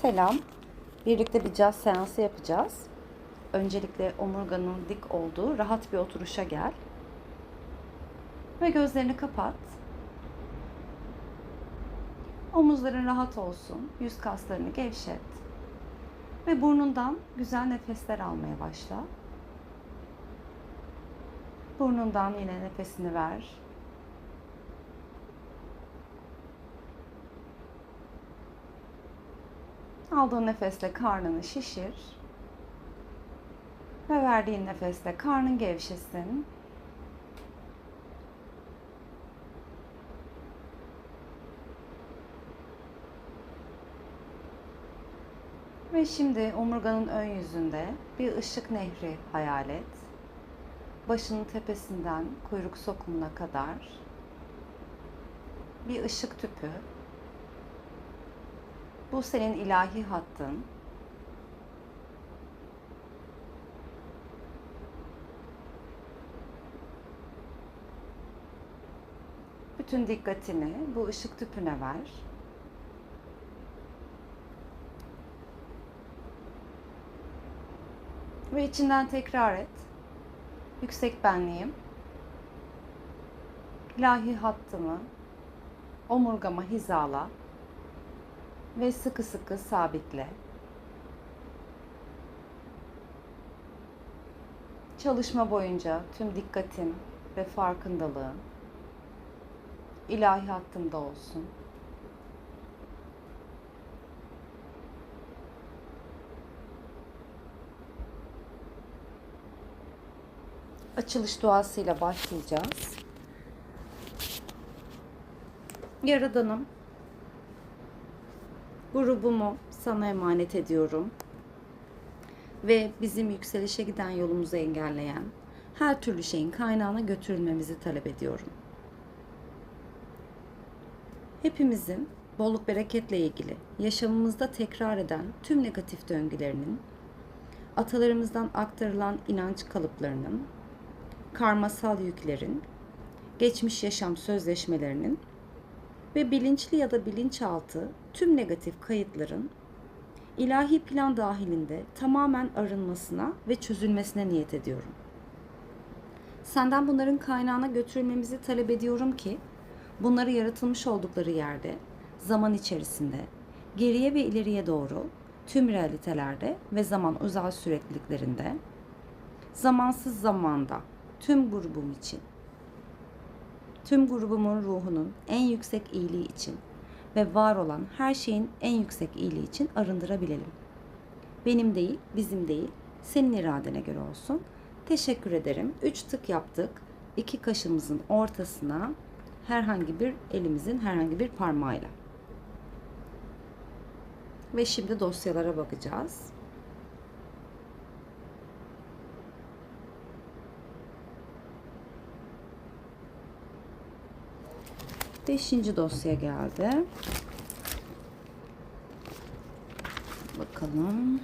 Selam. Birlikte bir caz seansı yapacağız. Öncelikle omurganın dik olduğu rahat bir oturuşa gel. Ve gözlerini kapat. Omuzların rahat olsun. Yüz kaslarını gevşet. Ve burnundan güzel nefesler almaya başla. Burnundan yine nefesini ver. Aldığın nefesle karnını şişir. Ve verdiğin nefesle karnın gevşesin. Ve şimdi omurganın ön yüzünde bir ışık nehri hayal et. Başının tepesinden kuyruk sokumuna kadar bir ışık tüpü bu senin ilahi hattın. Bütün dikkatini bu ışık tüpüne ver. Ve içinden tekrar et. Yüksek benliğim. İlahi hattımı omurgama hizala ve sıkı sıkı sabitle. Çalışma boyunca tüm dikkatin ve farkındalığın ilahi hattımda olsun. Açılış duasıyla başlayacağız. Yaradanım, grubumu sana emanet ediyorum. Ve bizim yükselişe giden yolumuzu engelleyen her türlü şeyin kaynağına götürülmemizi talep ediyorum. Hepimizin bolluk bereketle ilgili yaşamımızda tekrar eden tüm negatif döngülerinin, atalarımızdan aktarılan inanç kalıplarının, karmasal yüklerin, geçmiş yaşam sözleşmelerinin ve bilinçli ya da bilinçaltı tüm negatif kayıtların ilahi plan dahilinde tamamen arınmasına ve çözülmesine niyet ediyorum. Senden bunların kaynağına götürülmemizi talep ediyorum ki bunları yaratılmış oldukları yerde, zaman içerisinde, geriye ve ileriye doğru tüm realitelerde ve zaman özel sürekliliklerinde, zamansız zamanda tüm grubum için tüm grubumun ruhunun en yüksek iyiliği için ve var olan her şeyin en yüksek iyiliği için arındırabilelim. Benim değil, bizim değil, senin iradene göre olsun. Teşekkür ederim. Üç tık yaptık. İki kaşımızın ortasına herhangi bir elimizin herhangi bir parmağıyla. Ve şimdi dosyalara bakacağız. Beşinci dosya geldi. Bakalım.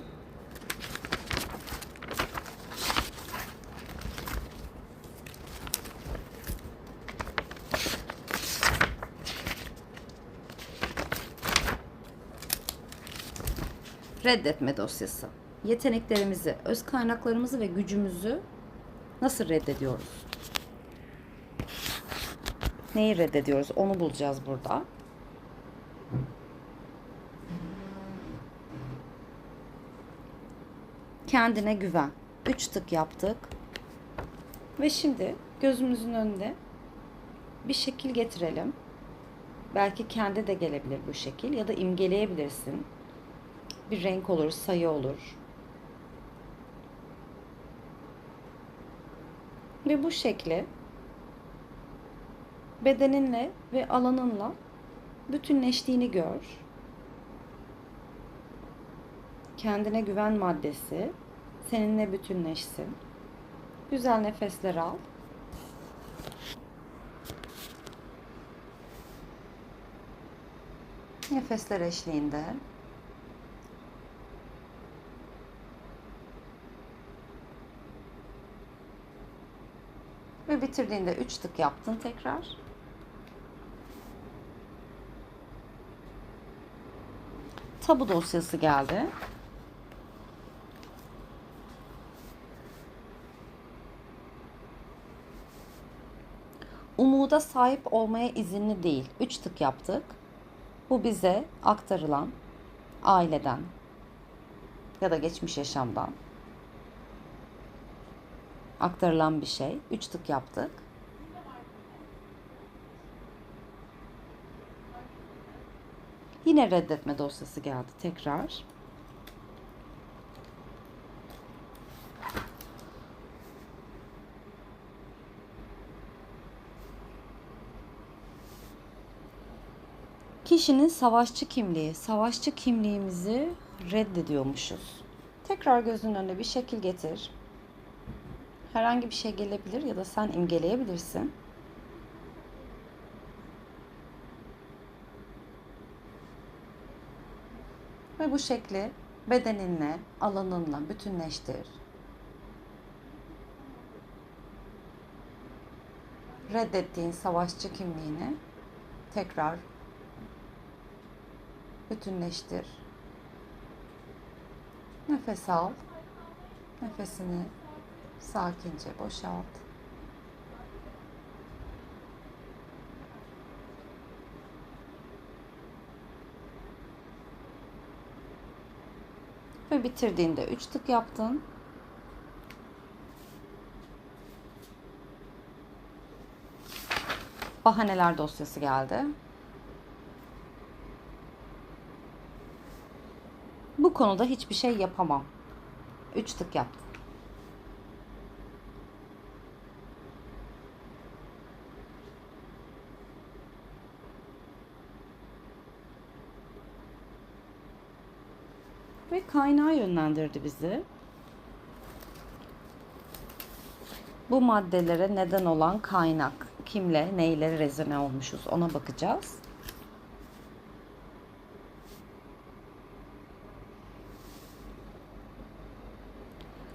Reddetme dosyası. Yeteneklerimizi, öz kaynaklarımızı ve gücümüzü nasıl reddediyoruz? Neyi reddediyoruz? Onu bulacağız burada. Kendine güven. Üç tık yaptık. Ve şimdi gözümüzün önünde bir şekil getirelim. Belki kendi de gelebilir bu şekil ya da imgeleyebilirsin. Bir renk olur, sayı olur. Ve bu şekli bedeninle ve alanınla bütünleştiğini gör. Kendine güven maddesi seninle bütünleşsin. Güzel nefesler al. Nefesler eşliğinde ve bitirdiğinde 3 tık yaptın tekrar. Tabu dosyası geldi. Umuda sahip olmaya izinli değil. Üç tık yaptık. Bu bize aktarılan aileden ya da geçmiş yaşamdan aktarılan bir şey. Üç tık yaptık. Yine reddetme dosyası geldi tekrar. Kişinin savaşçı kimliği. Savaşçı kimliğimizi reddediyormuşuz. Tekrar gözünün önüne bir şekil getir. Herhangi bir şey gelebilir ya da sen imgeleyebilirsin. Bu şekli bedeninle, alanınla bütünleştir. Reddettiğin savaşçı kimliğini tekrar bütünleştir. Nefes al. Nefesini sakince boşalt. Ve bitirdiğinde 3 tık yaptın. Bahaneler dosyası geldi. Bu konuda hiçbir şey yapamam. 3 tık yaptım. Ve kaynağa yönlendirdi bizi. Bu maddelere neden olan kaynak, kimle, neyle rezone olmuşuz ona bakacağız.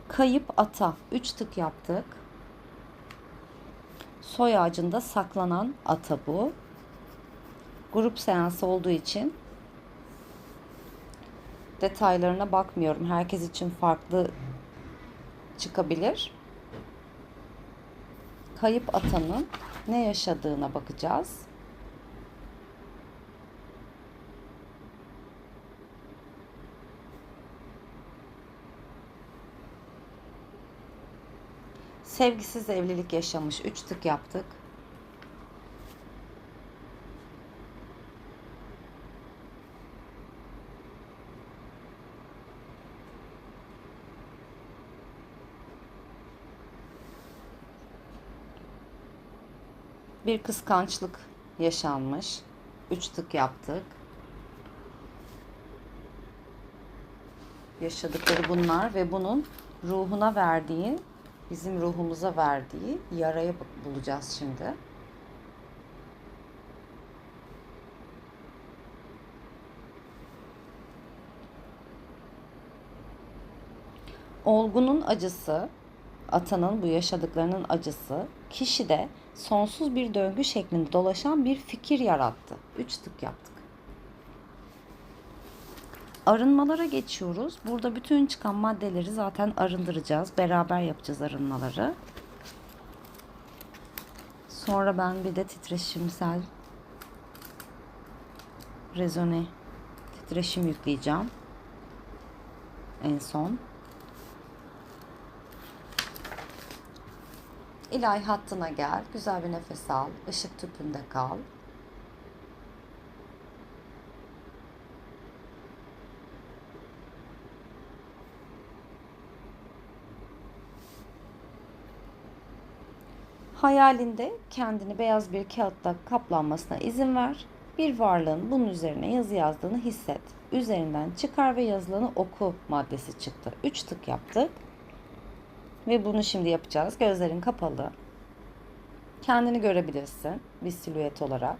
Kayıp ata 3 tık yaptık. Soy ağacında saklanan ata bu. Grup seansı olduğu için detaylarına bakmıyorum. Herkes için farklı çıkabilir. Kayıp atanın ne yaşadığına bakacağız. Sevgisiz evlilik yaşamış. Üç tık yaptık. Bir kıskançlık yaşanmış. Üç tık yaptık. Yaşadıkları bunlar ve bunun ruhuna verdiği, bizim ruhumuza verdiği yarayı bulacağız şimdi. Olgunun acısı, atanın bu yaşadıklarının acısı kişide sonsuz bir döngü şeklinde dolaşan bir fikir yarattı. Üç tık yaptık. Arınmalara geçiyoruz. Burada bütün çıkan maddeleri zaten arındıracağız. Beraber yapacağız arınmaları. Sonra ben bir de titreşimsel rezone titreşim yükleyeceğim. En son. İlahi hattına gel. Güzel bir nefes al. Işık tüpünde kal. Hayalinde kendini beyaz bir kağıtta kaplanmasına izin ver. Bir varlığın bunun üzerine yazı yazdığını hisset. Üzerinden çıkar ve yazılanı oku maddesi çıktı. Üç tık yaptık. Ve bunu şimdi yapacağız. Gözlerin kapalı. Kendini görebilirsin bir silüet olarak.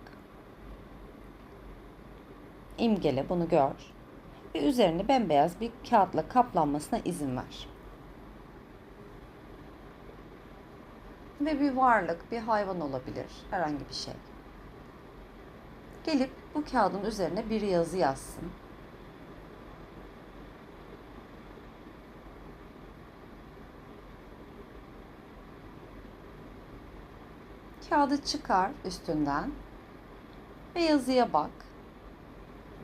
İmgele bunu gör. Ve üzerine bembeyaz bir kağıtla kaplanmasına izin ver. Ve bir varlık, bir hayvan olabilir. Herhangi bir şey. Gelip bu kağıdın üzerine bir yazı yazsın. Kağıdı çıkar üstünden ve yazıya bak.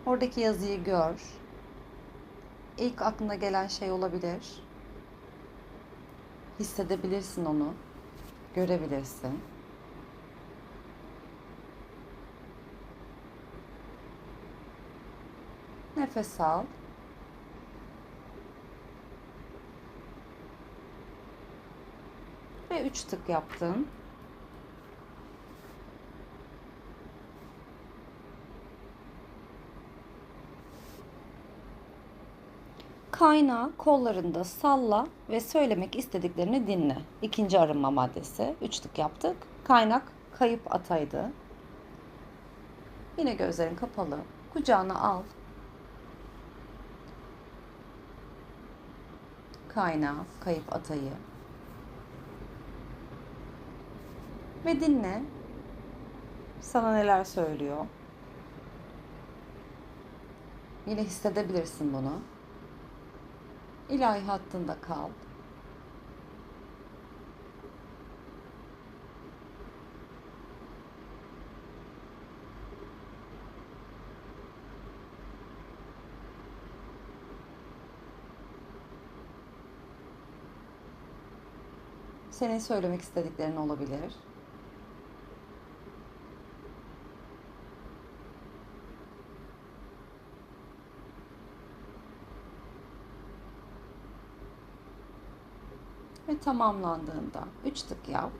Oradaki yazıyı gör. İlk aklına gelen şey olabilir. Hissedebilirsin onu. Görebilirsin. Nefes al. Ve üç tık yaptın. Kaynağı kollarında salla ve söylemek istediklerini dinle. İkinci arınma maddesi. Üç tık yaptık. Kaynak kayıp ataydı. Yine gözlerin kapalı. Kucağına al. Kaynağı, kayıp atayı. Ve dinle. Sana neler söylüyor. Yine hissedebilirsin bunu. İlahi hattında kal. Senin söylemek istediklerin olabilir. Ve tamamlandığında üç tık yap.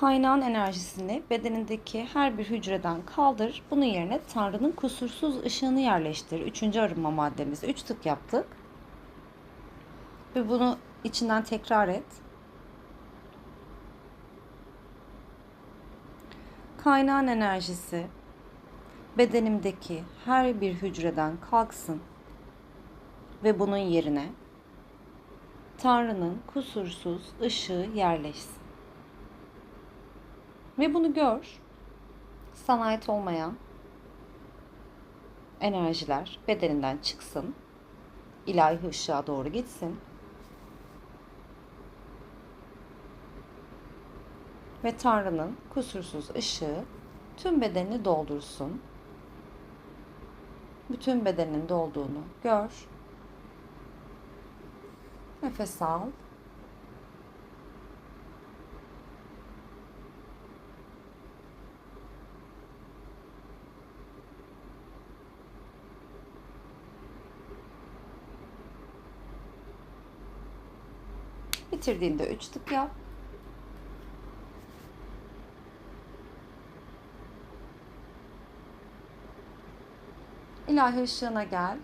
Kaynağın enerjisini bedenindeki her bir hücreden kaldır. Bunun yerine Tanrı'nın kusursuz ışığını yerleştir. Üçüncü arınma maddemiz. Üç tık yaptık. Ve bunu içinden tekrar et. Kaynağın enerjisi bedenimdeki her bir hücreden kalksın ve bunun yerine Tanrı'nın kusursuz ışığı yerleşsin. Ve bunu gör. Sana ait olmayan enerjiler bedeninden çıksın. ilahi ışığa doğru gitsin. Ve Tanrı'nın kusursuz ışığı tüm bedenini doldursun. Bütün bedenin dolduğunu gör. Nefes al. Bitirdiğinde üç tık yap. İlahi ışığına gel.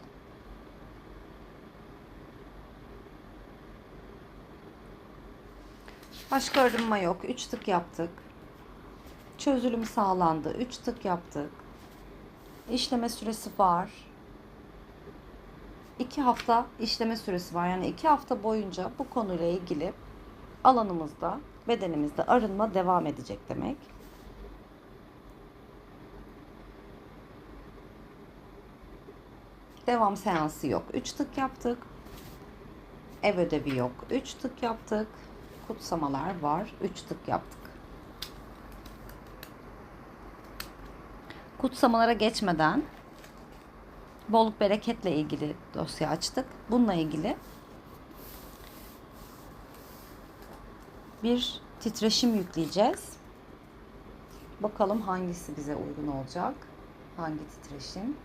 Başka arınma yok. Üç tık yaptık. Çözülüm sağlandı. Üç tık yaptık. İşleme süresi var. İki hafta işleme süresi var. Yani iki hafta boyunca bu konuyla ilgili alanımızda, bedenimizde arınma devam edecek demek. Devam seansı yok. 3 tık yaptık. Ev ödevi yok. 3 tık yaptık. Kutsamalar var. 3 tık yaptık. Kutsamalara geçmeden bolluk bereketle ilgili dosya açtık. Bununla ilgili bir titreşim yükleyeceğiz. Bakalım hangisi bize uygun olacak. Hangi titreşim?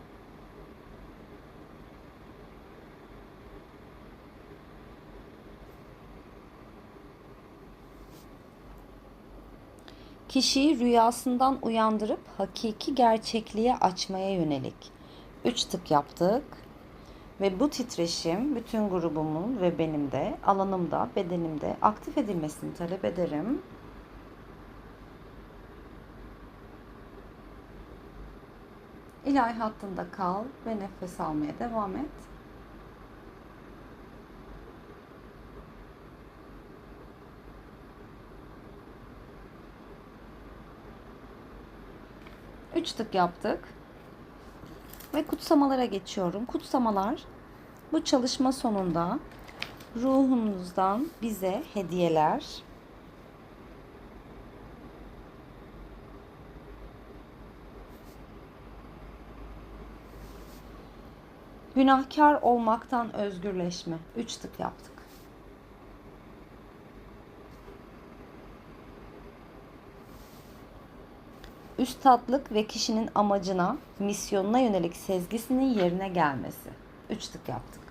Kişiyi rüyasından uyandırıp hakiki gerçekliğe açmaya yönelik. Üç tık yaptık. Ve bu titreşim bütün grubumun ve benim de alanımda, bedenimde aktif edilmesini talep ederim. İlahi hattında kal ve nefes almaya devam et. Üç tık yaptık. Ve kutsamalara geçiyorum. Kutsamalar bu çalışma sonunda ruhunuzdan bize hediyeler, günahkar olmaktan özgürleşme. Üç tık yaptık. Üstatlık ve kişinin amacına, misyonuna yönelik sezgisinin yerine gelmesi. Üç tık yaptık.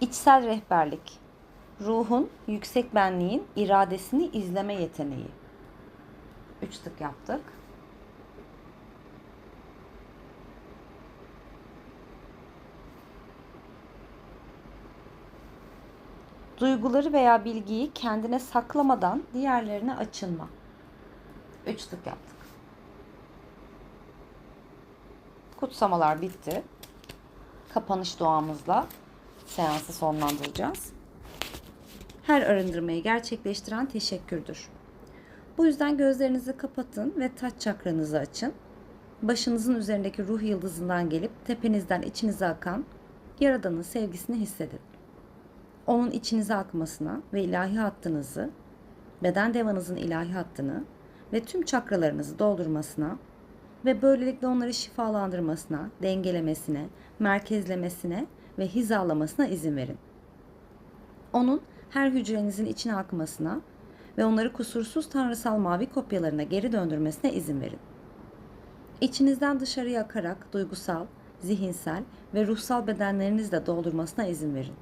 İçsel rehberlik. Ruhun, yüksek benliğin iradesini izleme yeteneği. Üç tık yaptık. Duyguları veya bilgiyi kendine saklamadan diğerlerine açılma. Üç tık yaptık. Kutsamalar bitti. Kapanış duamızla seansı sonlandıracağız. Her arındırmayı gerçekleştiren teşekkürdür. Bu yüzden gözlerinizi kapatın ve taç çakranızı açın. Başınızın üzerindeki ruh yıldızından gelip tepenizden içinize akan Yaradan'ın sevgisini hissedin. Onun içinize akmasına ve ilahi hattınızı, beden devanızın ilahi hattını ve tüm çakralarınızı doldurmasına ve böylelikle onları şifalandırmasına, dengelemesine, merkezlemesine ve hizalamasına izin verin. Onun her hücrenizin içine akmasına ve onları kusursuz tanrısal mavi kopyalarına geri döndürmesine izin verin. İçinizden dışarıya akarak duygusal, zihinsel ve ruhsal bedenlerinizle doldurmasına izin verin.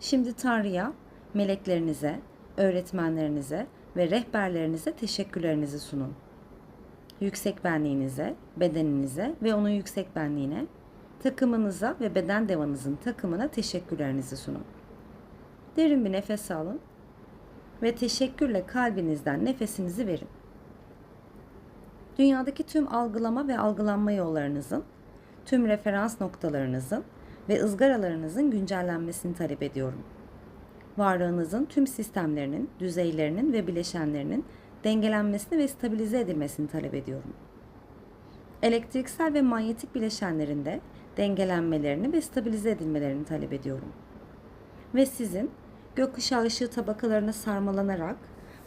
Şimdi Tanrı'ya, meleklerinize, öğretmenlerinize ve rehberlerinize teşekkürlerinizi sunun. Yüksek benliğinize, bedeninize ve onun yüksek benliğine, takımınıza ve beden devanızın takımına teşekkürlerinizi sunun. Derin bir nefes alın ve teşekkürle kalbinizden nefesinizi verin. Dünyadaki tüm algılama ve algılanma yollarınızın, tüm referans noktalarınızın ve ızgaralarınızın güncellenmesini talep ediyorum. Varlığınızın tüm sistemlerinin, düzeylerinin ve bileşenlerinin dengelenmesini ve stabilize edilmesini talep ediyorum. Elektriksel ve manyetik bileşenlerinde dengelenmelerini ve stabilize edilmelerini talep ediyorum. Ve sizin gökkuşağı ışığı tabakalarına sarmalanarak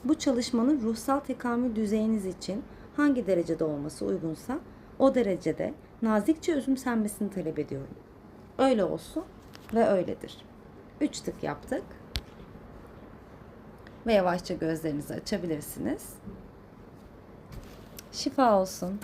bu çalışmanın ruhsal tekamül düzeyiniz için hangi derecede olması uygunsa o derecede nazikçe özümsenmesini talep ediyorum. Öyle olsun ve öyledir. Üç tık yaptık. Ve yavaşça gözlerinizi açabilirsiniz. Şifa olsun.